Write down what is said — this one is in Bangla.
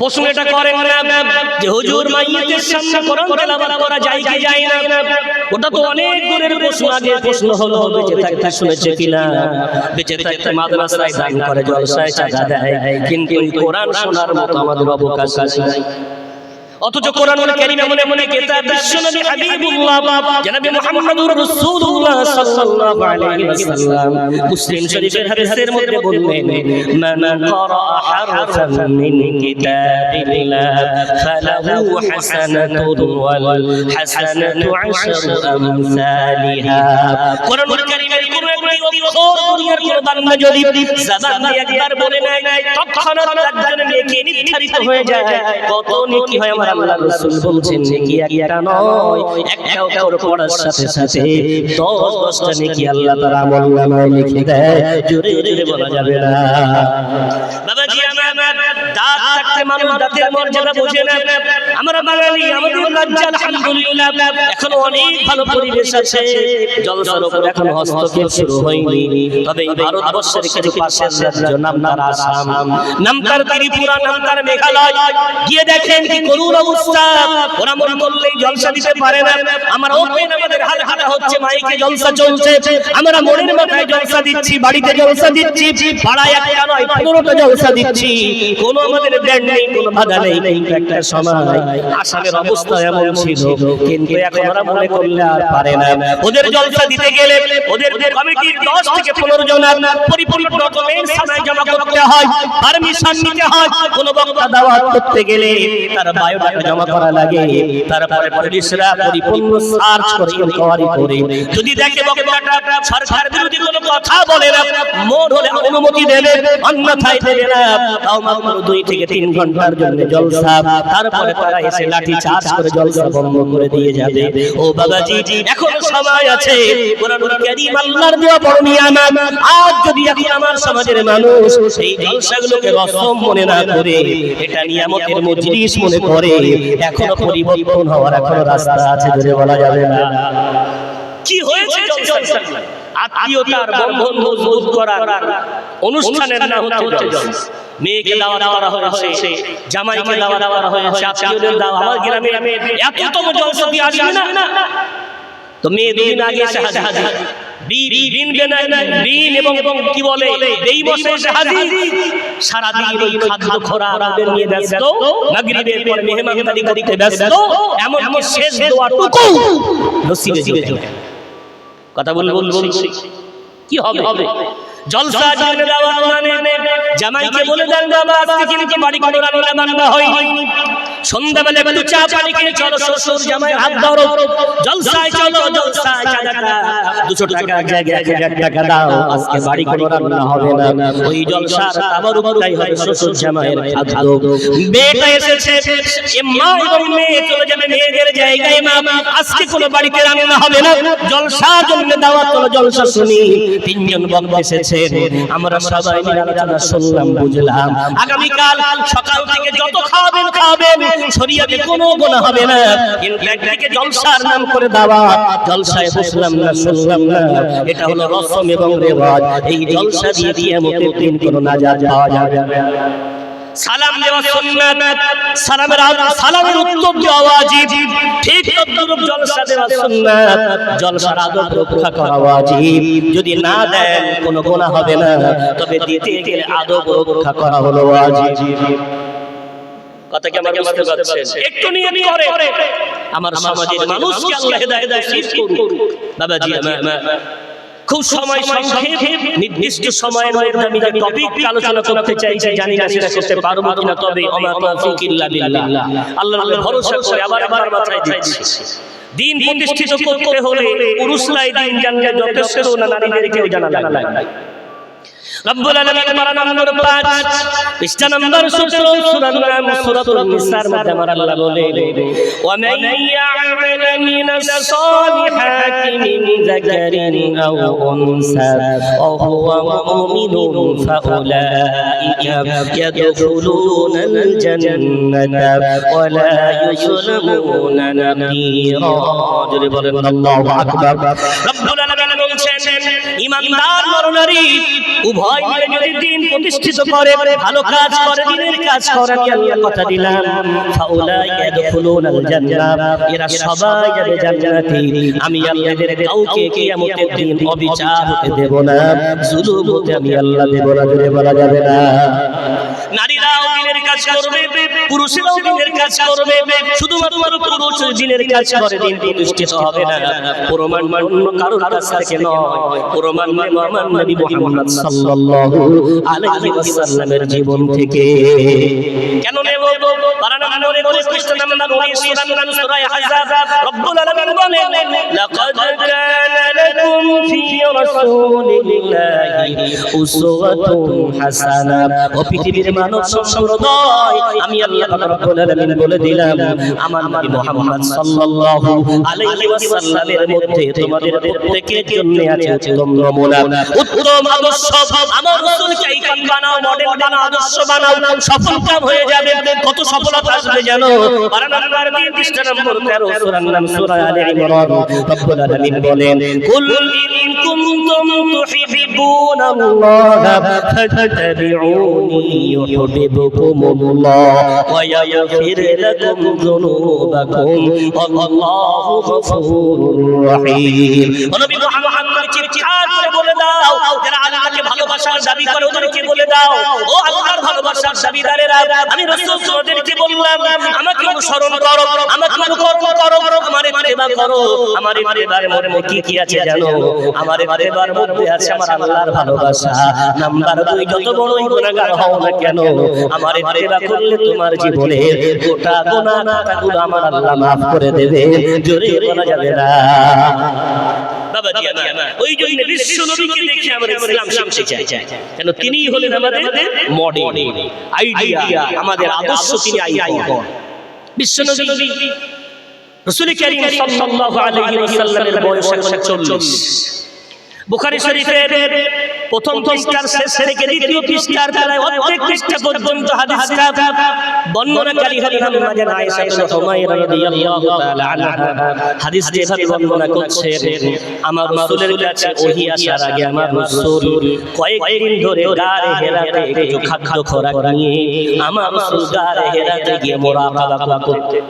প্রশ্ন এটা করেন না যে হুজুর মাইয়াতের সামনে কোরআন তেলাওয়াত করা যায় কি যায় না ওটা তো অনেক দূরের প্রশ্ন আগে প্রশ্ন হলো বেঁচে থাকতে শুনেছে কিনা? বেঁচে থাকতে মাদ্রাসায় দান করে জলসায় চাঁদা দেয়। কিন্তু কোরআন শোনার মতো আমাদের অবকাশ নাই। অথচ কোরআনুল কারীম এমন এমন কিতাব বিশ্বনবী হাবিবুল্লাহ জনাবে মুহাম্মদুর রাসূলুল্লাহ সাল্লাল্লাহু আলাইহি ওয়াসাল্লাম মুসলিম শরীফের হাদিসের মধ্যে বললেন, মান ক্বারা হারফান মিন কিতাবিল্লাহ, ফালাহু হাসানাতুন ওয়াল হাসানাতু আশরু আমসালিহা। কোরআনুল কারীমের কোন একটি অক্ষর দুনিয়ার কোন বান্দা যদি জবান দিয়ে একবার বলে নেয়, তৎক্ষণাৎ তার জন্য নেকি নির্ধারিত হয়ে যায়। কত নেকি হয় আমার আল্লাহ রাসূল বলছেন, নেকি একটা নয় একটা অক্ষর পড়ার সাথে সাথে 10 দশটা নেকি আল্লাহ তার আমল লিখে দেয়। জোরে জোরে বলা যাবে না। দাঁত থাকতে মানুষ দাঁতের মর্যাদা বোঝে না আমরা বাঙালি আমাদের রাজ্য আলহামদুলিল্লাহ। এখন অনেক ভালো পরিবেশ আছে। জলসার উপর এখন হস্তক্ষেপ শুরু হয়নি। তবে ভারতবর্ষের কিছু পাশের রাজ্য নাম তার আসাম। নাম তার ত্রিপুরা নাম তার মেঘালয়। গিয়ে দেখেন কি করুণ অবস্থা। ওরা মনে করলেই জলসা দিতে পারে না। আমার ওপেন আমাদের হাল হচ্ছে মাইকে জলসা চলছে। আমরা মনের মাথায় জলসা দিচ্ছি বাড়িতে জলসা দিচ্ছি পাড়ায় একটা নয় পনেরোটা জলসা দিচ্ছি। কোনো আমাদের ব্যান্ড নেই, কোনো বাধা নেই একটা সময় আসামের অবস্থা এমন ছিল, কিন্তু এখন ওরা মনে করলে আর পারে না। ওদের জলসা দিতে গেলে ওদের কমিটির দশ থেকে পনেরো জন পরিপূর্ণ ডকুমেন্ট সামনে জমা করতে হয় পারমিশন নিতে হয়, কোনো বক্তা দাওয়াত করতে গেলে তার বায়োডাটা জমা করা লাগে, তারপরে পুলিশরা পরিপূর্ণ সার্চ করে ইনকোয়ারি করে। যদি দেখে বক্তাটা সরকার বিরোধী কোনো কথা বলে না, মোর হলে অনুমতি দেবে, অন্যথায় দেবে না, তাও মাত্র দুই থেকে তিন ঘণ্টার জন্য জলসা তারপরে তারা এসে লাঠি চার্জ করে জলসা বন্ধ করে দিয়ে যাবে। ও বাবাজি এখনও সময় আছে। কোরআনুল কারীম আল্লাহর দেওয়া বড় নিয়ামত। আজ যদি এখন আমার সমাজের মানুষ এই জলসাগুলোকে রসম মনে না করে এটা নিয়ামতের মজলিস মনে করে। এখনও পরিবর্তন হওয়ার এখনও রাস্তা আছে ধরে বলা যাবে না। কি হয়েছে জলসা আত্মীয়তার বন্ধন মজবুত করার অনুষ্ঠানের নাম হচ্ছে জলসা মেয়েকে দাওয়াত করা হয়েছে জামাইকে দাওয়াত করা হয়েছে আত্মীয়দের দাওয়াত আমার গ্রামে এততম জলসা দিয়ে আসবে না। তো মেয়ে দুদিন আগে এসে হাজির। কথা বল বলছি। কি হবে? হবে জলসা জন্য দাওয়াত মানে জামাইকে বলে দেন বাবা আজকে কিন্তু বাড়ি কোনো রান্না বান্না হয়নি। সন্ধ্যাবেলা একটু চা পানি কিনে চলো শ্বশুর জামাই হাত ধরো। জলসায় চলো জলসায় চাঁদাটা। দুশো টাকার জায়গায় এক হাজার টাকা দাও আজকে বাড়ি কোনো রান্না হবে না। ওই জলসার আবার উপরটাই হবে শ্বশুর জামাইয়ের খাদ্য মেয়েটা এসেছে মা এবং মেয়ে চলে যাবে জায়গায় মা আজকে কোনো বাড়িতে রান্না হবে না। জলসা জন্য দাওয়াত হলো জলসা শুনি। তিনজন বক্তা এসেছেন। আমরা সবাই মিলে আলোচনা শুনলাম, বুঝলাম। আগামীকাল সকাল থেকে যত খাওয়াবেন খাওয়াবেন। শরীয়তে কোনো গোনা হবে না। কিন্তু একদিকে জলসার নাম করে দাওয়াত। জলসায় বসলাম না, শুনলাম না। এটা হলো রসম এবং রেওয়াজ। এই জলসা দিয়ে দিয়ে মতে দিন কোনো নাজাত পাওয়া যাবে সালাম দেওয়া সুন্নাত সালামের আগ- সালামের উত্তর দেওয়া ওয়াজিব ঠিক তদ্রূপ জলসা দেওয়া সুন্নাত জলসার আদব রক্ষা করা ওয়াজিব। যদি না দেন কোনো গুনাহ হবে না। তবে দিতে গেলে আদব রক্ষা করা হলো ওয়াজিব। কথা কি আমার বুঝতে পারছেন একটু নিয়ে করে। আমার সমাজের মানুষকে আল্লাহ হেদায়েত নসিব করুক। বাবাজি আমার খুব সময় সংক্ষেপ নির্দিষ্ট সময়ের মধ্যে আমি যে টপিক আলোচনা করতে চাইছি জানি না সেটা করতে পারব কিনা তবে আমার তৌফিক ইল্লা বিল্লাহ। আল্লাহর ভরসা করে আবার আবার মাথায় দিচ্ছি। দিন প্রতিষ্ঠিত করতে হলে পুরুষরাই দিন জানলে যথেষ্ট না নারীদেরকেও জানা লাগে রব্বুল আলামিন পারা নম্বর 5 পৃষ্ঠা নম্বর 17 সূরার নাম সূরাতুন নিসার মধ্যে আমার আল্লাহ বলে ওয়া মান ইয়া'মাল মিনাস সালিহাতি মিন যাকারিন আও উনসা, ওয়া হুয়া মুমিনুন ফাউলাইকা ইয়াদখুলুনাল জান্নাতা ওয়া লা ইউযলামুনা নাকিরা. জোরে বলেন, আল্লাহু আকবার। রব্বুল আলামিন বলছেন ঈমানদার নরনারী উভয় মিলে যদি দিন প্রতিষ্ঠিত করে ভালো কাজ করে দিনের কাজ করে আমি আল্লাহ কথা দিলাম। ফাউলাইকা ইয়াদখুলুনাল জান্নাহ এরা সবাই যাবে জান্নাতে। আমি আল্লাহদের কাউকে কিয়ামতের দিন অবিচার হতে দেব না। জুলুম হতে আমি আল্লাহ দেব না বলা যাবে না। দিনের কাজ করবে, পুরুষেরাও দিনের কাজ করবে, শুধুমাত্র পুরুষ দিনের কাজ করে, দিন প্রতিষ্ঠিত হবে না। প্রমাণ অন্য কারোর কাছ থেকে নয়। প্রমাণ নবী মুহাম্মদ সাল্লাল্লাহু আলাইহি ওয়াসাল্লামের জীবন থেকে। কেন নেব? কারণ নম্বরে 21 নম্বর 19 নম্বর সূরা আহজাব রব্বুল আলামিন বলেন, লাকাদ কানা লাকুম ফি রাসূলিল্লাহি উসওয়াতুন হাসানা। ও পৃথিবীর মানব সম্প্রদায় আমি আল্লাহ রব্বুল আলামিন বলে দিলাম আমার নবী মুহাম্মদ সাল্লাল্লাহু আলাইহি ওয়াসাল্লামের মধ্যে তোমাদের প্রত্যেকের জন্য আছে উত্তম নমুনা। উত্তম আদর্শ আমার রাসূলকে আইকন বানাও মডেল বানাও আদর্শ বানাও সফল কাম হয়ে যাবে কত সফলতা আসবে জানো? নম্বর দিন পৃষ্ঠা নম্বর 13 সূরার নাম সূরা আলে ইমরান রব্বুল আলামিন বলেন কুল ইন চিৎকার করে বলে দাও। যারা আল্লাহকে ভালোবাসার দাবি করে ওদেরকে বলে দাও। ও আল্লাহর ভালোবাসার দাবিদারেরা আমি রাসূল তোমাদেরকে বললাম আমাকে অনুসরণ করো আমাকে অনুকরণ করো আমার ইত্তেবা করো। আমার ইত্তেবার মধ্যে কি কি আছে জানো? আমার ইত্তেবার মধ্যে আছে আমার আল্লাহর ভালোবাসা। নাম্বার দুই যত বড়ই গুনাহগার হও না কেন আমার ইত্তেবা করলে তোমার জীবনে গোটা গুনাহ খাতাগুলো আমার আল্লাহ মাফ করে দেবে। জোরে বলা যাবে না। ওই জন্য বিশ্ব নবীকে দেখে আমরা ইসলাম শিখতে চাই। কেন তিনি হলেন আমাদের মডেল আইডিয়া আমাদের আদর্শ তিনি আইকন বিশ্ব নবী রাসূল করিম সাল্লাল্লাহু আলাইহি ওয়াসাল্লামের বয়স এখন 40 বুখারী শরীফের প্রথম পৃষ্ঠার শেষ থেকে দ্বিতীয় পৃষ্ঠার প্রায় অর্ধেক পৃষ্ঠা পর্যন্ত হাদিসটা বর্ণনাকারী হলেন আম্মাজান আয়েশা বিনত হুমায়রা রাদিয়াল্লাহু তাআলা আনহা। হাদিসটি এভাবে বর্ণনা করছেন আমার রাসূলের কাছে ওহী আসার আগে আমার রাসূল কয়েকদিন ধরে গারে হেরাতে কিছু খাদ্য খোরাক নিয়ে আমার রাসূল গারে হেরাতে গিয়ে মুরাকাবা করতেন